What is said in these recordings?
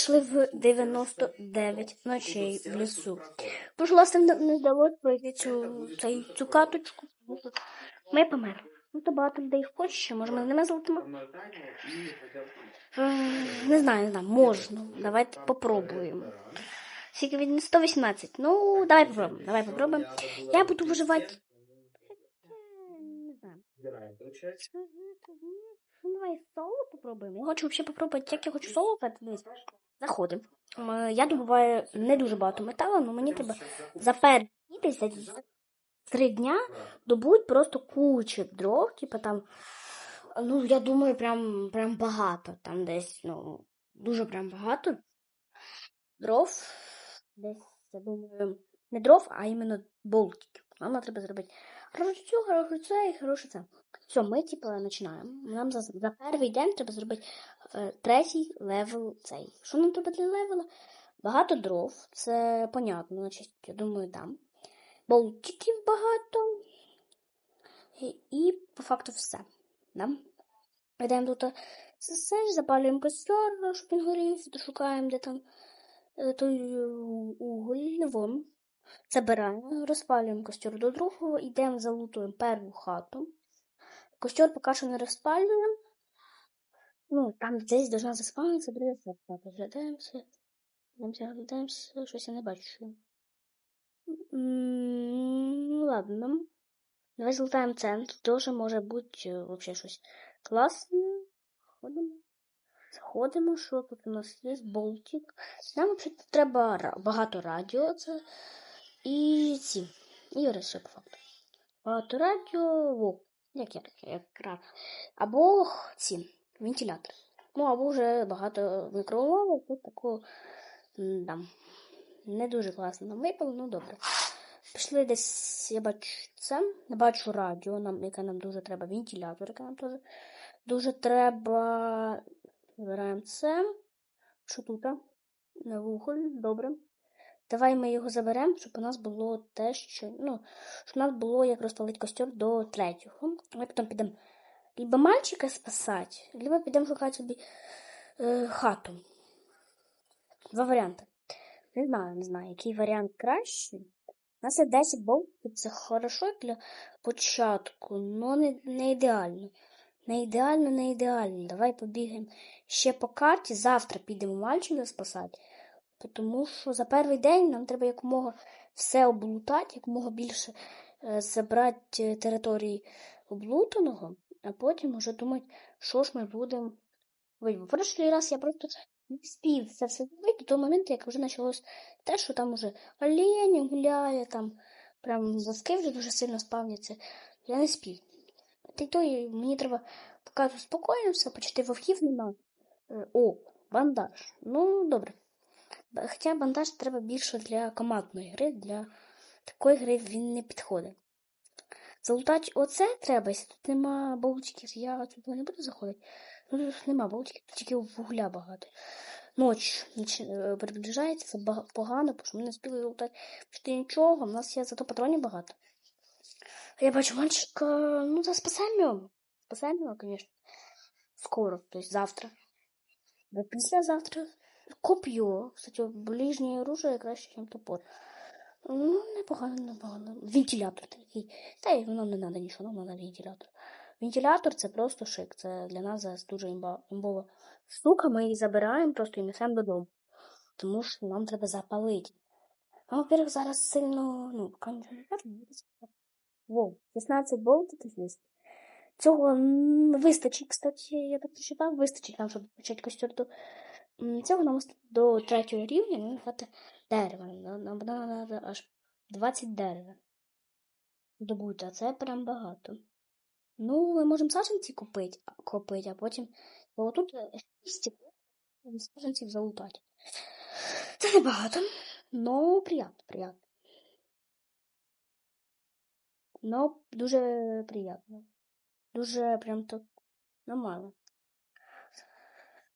Йшли в 99 ночей в лісу. Пожалуйста, не, не вдалося пройти цю, цей, цю каточку. Ми померли. Ну, то багато людей хоче, ще, може, ми ними золотимо? Е, Не знаю, не знаю, можна. Давайте попробуємо. Скільки він 118. Ну, давай попробуємо. Давай попробуємо. Я буду виживати. Знаю. Ну, давай соло попробуємо. Я хочу взагалі попробувати, як я хочу соло грати. Заходимо. Я добуваю не дуже багато металу, але мені треба за перші три дня добуть просто кучу дров, типу там, ну, я думаю, прям, прям багато. Там десь, ну, дуже прям багато дров. Десь, я думаю, не дров, а іменно болтиків. Нам треба зробити хорошу цю, хорошу це і хорошу це. Все, ми, типу, починаємо. Нам за, за перший день треба зробити е, третій левел цей. Що нам треба для левела? Багато дров, це понятно, значить, я думаю, дам. Болтиків багато. І, і по факту все. Да? Йдемо тут все, запалюємо костер, щоб він горів, шукаємо, де там е, той е, уголь. Забираємо, розпалюємо костер до другого, йдемо, залутуємо першу хату. Костер поки що не розпалюємо. Ну, там десь должна заспавнитися, буде Розглядаємося. Глядаємося, глядаємося, щось я не бачу. Ну, ладно. Давай злутаємо центр. Тоже може бути е, вообще щось класне. Ходимо. Заходимо, що тут у нас є болтик. Нам взагалі треба багато радіо. Це і ці. І речі, по. Багато радіо. Во. Як як. Або ці вентилятори. Ну, або вже багато мікроволновок. Тут м, да, не дуже класно нам випало, ну добре. Пішли десь, я бачу це, я бачу радіо, нам, яке нам дуже треба, вентилятор, яке нам теж дуже треба. Вибираємо це. Що тут? На вуголь, добре. Давай ми його заберемо, щоб у нас було те, що. Ну, щоб у нас було як розпалити костер до третього. Ми потім підемо либо мальчика спасати, либо підемо шукати собі е, хату. Два варіанти. Не знаю, не знаю, який варіант кращий. У нас є 10 болтів, це хорошо для початку, але не, не ідеально. Не ідеально, не ідеально. Давай побігаємо ще по карті. Завтра підемо мальчика спасати. Тому що за перший день нам треба якомога все облутати, якомога більше е, забрати території облутаного, а потім уже думати, що ж ми будемо. В прошлий раз я просто не спів це все зробити до того моменту, як вже почалось те, що там уже олень гуляє, там прям воски вже дуже сильно спавняться. Я не спів. Та й то мені треба поки заспокоїмося, почти вовків нема. Е, О, бандаж. Ну, добре. Хоча бандаж треба більше для командної гри, для такої гри він не підходить. Залутати оце треба, якщо тут нема болтиків, я тут не буду заходити. Ну, тут нема болтиків, тільки вугля багато. Ноч ніч, е, приближається, це погано, бо що ми не спіли залутати почти нічого, у нас є зато патронів багато. Я бачу мальчика, ну да, спасаємо його. Спасаємо його, звісно. Скоро, то есть завтра. Да післязавтра. Коп'ю. Кстати, ближнє оружие краще, ніж топор. Ну, непогано, непогано. Вентилятор такий. Та й воно не треба нічого, нам треба вентилятор. Вентилятор це просто шик. Це для нас зараз дуже імба, імбова штука. Ми її забираємо просто і несемо додому. Тому що нам треба запалити. А, во-первых, зараз сильно, ну. Воу, 16 болтиків є. Цього вистачить, кстати, я так прочитав, вистачить нам, щоб почати м, цього нам до третього рівня нам хватить дерева. Нам треба аж 20 дерева. Добути, а це прям багато. Ну, ми можемо саджанці купити, купити, а потім бо тут е, шість залутати. Це небагато, но приємно, приємно. Но дуже приємно. Дуже прям так нормально.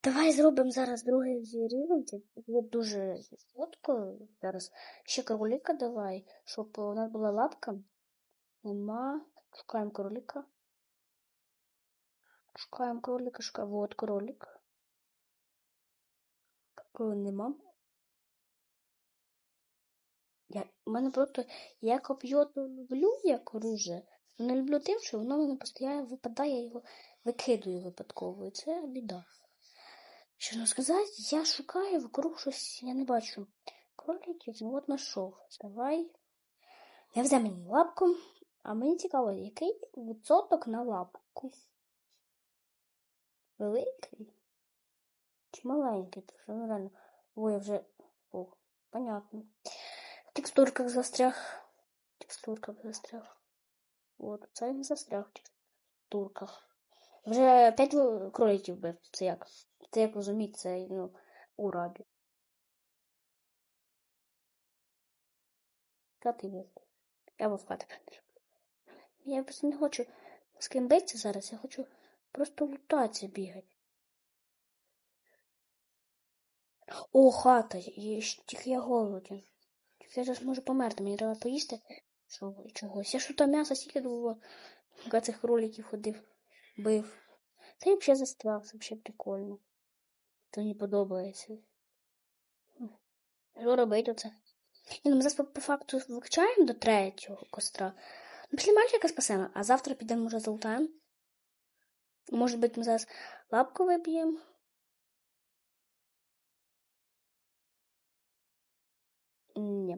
Давай зробимо зараз другий рівень. Це дуже сладко. Зараз ще кролика давай, щоб у нас була лапка. Нема. Шукаємо кролика. Шукаємо кролика, шукаємо. Вот кролик. Коли нема. Я, у мене просто я коп'є то люблю як оружие. але Не люблю тим, що воно мене постійно випадає, я його викидую випадково. І це біда. Не сказати, я шукаю вокруг щось, я не бачу. Кроликів, ну от знайшов. Давай. Я взяв мені лапку, а мені цікаво, який відсоток на лапку. Великий? Чи маленький? Тому що реально. Ой, я вже. О, понятно. В текстурках застряг. В текстурках застряг. От, це він застряг в текстурках. Вже п'ять кроликів бив. Це як? Це як розуміти, це ну, уради. Кати бив. Я був кати. Я просто не хочу з ким битися зараз, я хочу просто лутатися бігати. О, хата, і тільки я голоден. Тільки я зараз можу померти, мені треба поїсти чогось. Я що там м'ясо стільки було, цих кроликів ходив, бив. Це взагалі застряг, це взагалі прикольно. Мені подобається. Що робити оце? Ні, ну ми зараз по, по факту вивчаємо до третього костра. Ну, після мальчика спасемо, а завтра підемо вже золотаємо. Може бути, ми зараз лапку виб'ємо. Ні.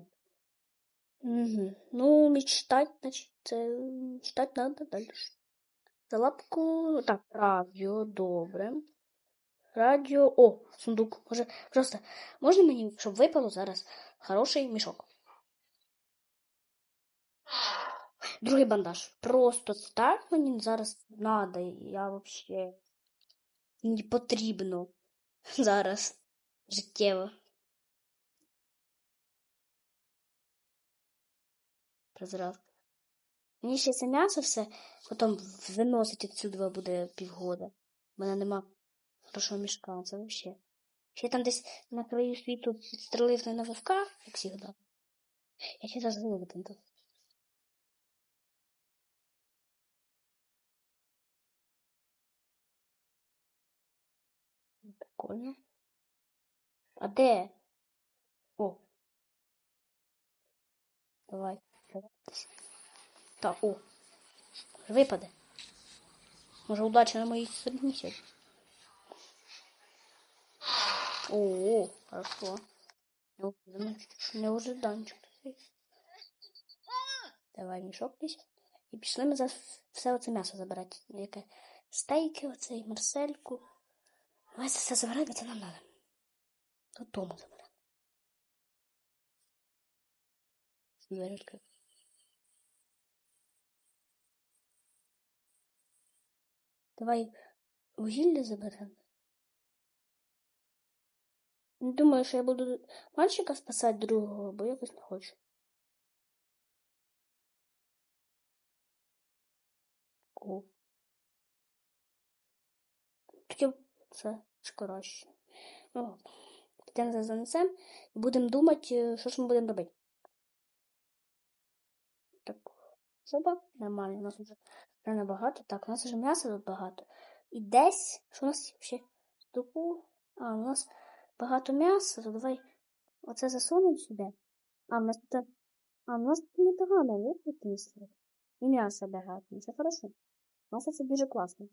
Угу. Ну, мечтать, значить, це мечтать надо далі. За лапку. Так, радіо, добре. Радіо. О, сундук. Може, просто можна мені, щоб випало зараз хороший мішок? Другий бандаж. Просто так мені зараз надо. Я вообще не потрібно зараз життєво. Прозрав. Мені ще це м'ясо все потім виносить відсюди буде півгода. У мене нема хорошого мішка, це взагалі. Ще там десь на краю світу підстрелив на вовка, як завжди. Я ще зараз виведу тут. Прикольно. А де? О. Давай. Так, о. Випаде. Може удача на моїй стороні сьогодні. О, хорошо. Неожиданно. Неожиданчик. Давай мішок десь. І пішли ми за все оце м'ясо забирати. Яке стейки, оцей марсельку. Давай це все забирати, бо це нам треба. Додому заберемо. Відкрити. Давай вугілля заберемо. Не думаю, що я буду мальчика спасати другого, бо якось не хочу. О. Таке це скоротше. Ну, підемо зараз занесемо і будемо думати, що ж ми будемо робити. Так, зуба нормально, у нас вже не багато. Так, у нас вже м'яса тут багато. І десь, що у нас ще стуку. А, у нас багато м'яса, то давай оце засунемо сюди. А, у нас тут, а, у нас тут непогано випустили. І м'яса багато. Це хорошо. Нас це дуже класно.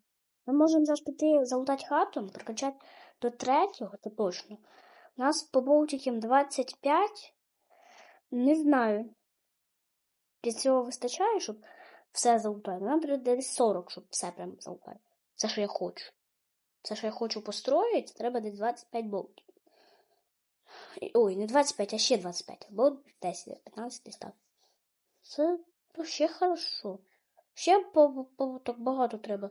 Ми можемо зараз піти залутати хату, прокачати до третього, це точно. У нас по болтикам 25. Не знаю. Для цього вистачає, щоб все залутати. Нам треба десь 40, щоб все прям залутати. Це, що я хочу. Це, що я хочу построїти, треба десь 25 болтів. Ой, не 25, а ще 25. Або 10, 15 десь так. Це ще хорошо. Ще по, по, так багато треба.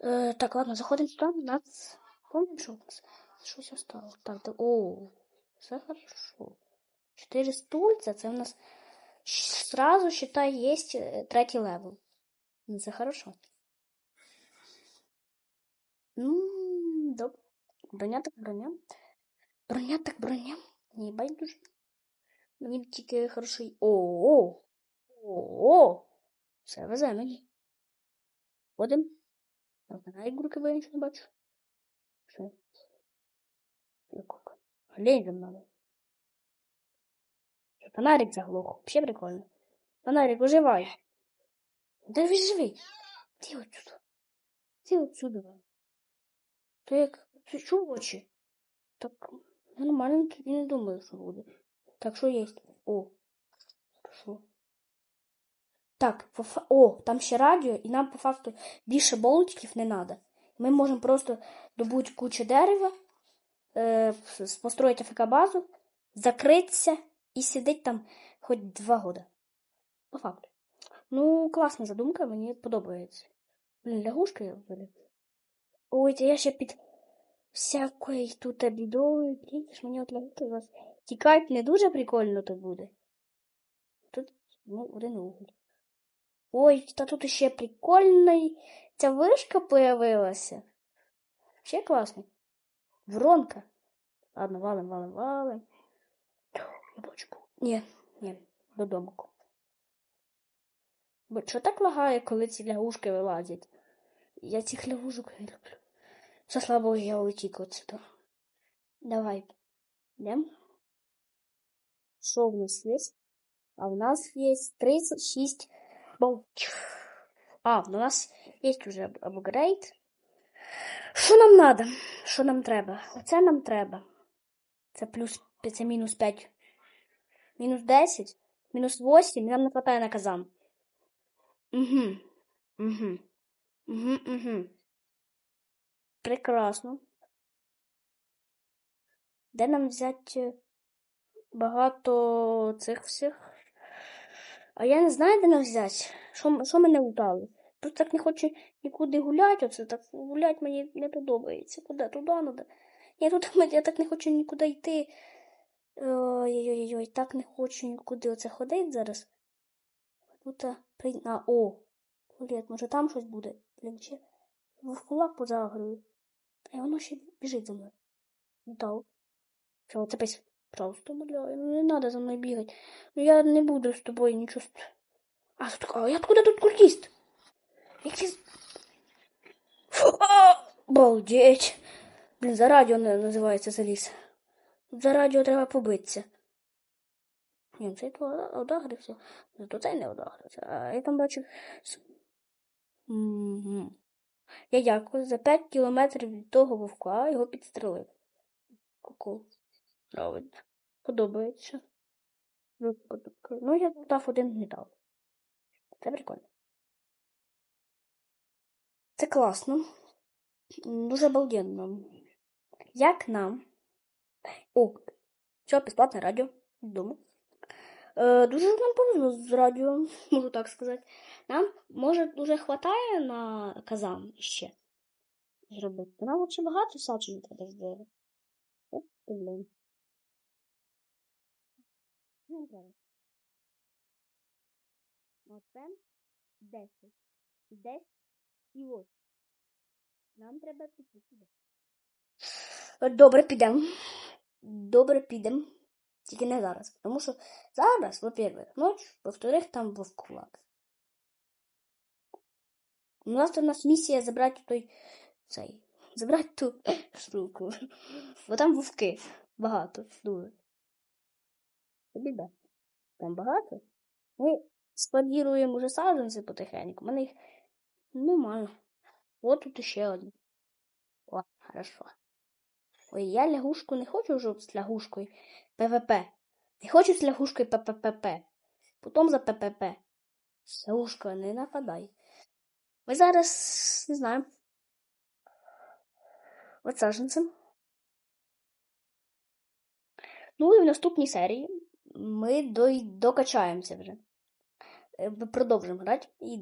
Е, так, ладно, заходимо сюди. Нас. Помним, що у нас щось осталось. Так, так, о, все хорошо. Чотири стульця, це у нас сразу, считай, есть третій левел. Це хорошо. Ну, добре. Броня так броня. Броня так броня. Не байдуже. Мені тільки хороший. О-о! О-о! Все везе мені. Ходимо. На ігруки, бо я нічого не бачу. Все. Лень надо. Фонарик заглох. Вообще прикольно. Фонарик, оживай. Да він живий. Ти отсюда. Ти отсюда. Ти як чув очі? Так нормально тоді не думаю, що буде. Так, що є? О. Що? Так, фа- о, там ще радіо, і нам по факту більше болтиків не треба. Ми можемо просто добути кучу дерева, е, с- построїти АФК-базу, закритися і сидіти там хоч два года. По факту. Ну, класна задумка, мені подобається. Я вбили. Ой, я ще під всякою тут бідою. Бачиш, мені от лягушки у вас тікають не дуже прикольно то буде. Тут, ну, один уголь. Ой, та тут ще прикольний. Ця вишка появилася. Ще класно. Воронка. Ладно, валим, валим, валим. Я бачу. Ні, ні, додому. Бо що так лагає, коли ці лягушки вилазять? Я цих лягушок не люблю. Все слабо я утік отсюда. Давай. Йдем. Що в нас є? А в нас є 36 болтів. А, у нас є вже апгрейд. Що нам надо? Що нам треба? Оце нам треба. Це плюс це мінус 5. Мінус 10, мінус 8, нам не хватає на казан. Угу. Угу. Угу, угу. Прекрасно. Де нам взяти багато цих всіх? А я не знаю, де нам взяти. Що, що мене вдало? Просто так не хочу нікуди гуляти. Оце так гуляти мені не подобається. Куди? Туди надо. Я тут я так не хочу нікуди йти. Ой-ой-ой, так не хочу нікуди оце ходити зараз. Тут а, при... а, о, туалет, може там щось буде. Блін, чи в кулак позагрую. А воно ще біжить за мною. Дав. Що, це пись. Пожалуйста, умоляю, ну не надо за мною бігати. Ну я не буду з тобою нічого. А, тут, а откуда тут Фу, а, Балдеть. Блін, за радіо не називається заліз. За радіо треба побитися. Ні, цей то одагрився. Зато цей не одагрився. А я там бачу. Я дякую. За 5 кілометрів від того вовка його підстрелив. Ку-ку. Правильно. Подобається. Ну, я дав один не. Це прикольно. Це класно. Дуже обалденно. Як нам? О, що, безплатне радіо вдома. Е, дуже нам повезло з радіо, можу так сказати. Нам, може, дуже хватає на казан ще зробити. Нам ще багато саджень треба зробити. От, блін. Ну. Оце 10. 10 і ось. Нам треба піти. Добре, підемо. Добре, підемо. Тільки не зараз. Тому що зараз, во-первых, ніч, во-вторых, там вовкулак. У нас у нас місія забрати той цей. Забрати ту штуку. Бо там вовки. Багато. Дуже. Біда. Там багато. Ми складіруємо уже саджанці потихеньку. У мене їх немає. От тут ще один. О, хорошо. Ой, я лягушку не хочу вже з лягушкою ПВП. Не хочу з лягушкою ППП. Потім за ППП. Лягушка, не нападай. Ми зараз не знаю. От. Ну і в наступній серії ми докачаємося вже. Е, Продовжимо грати і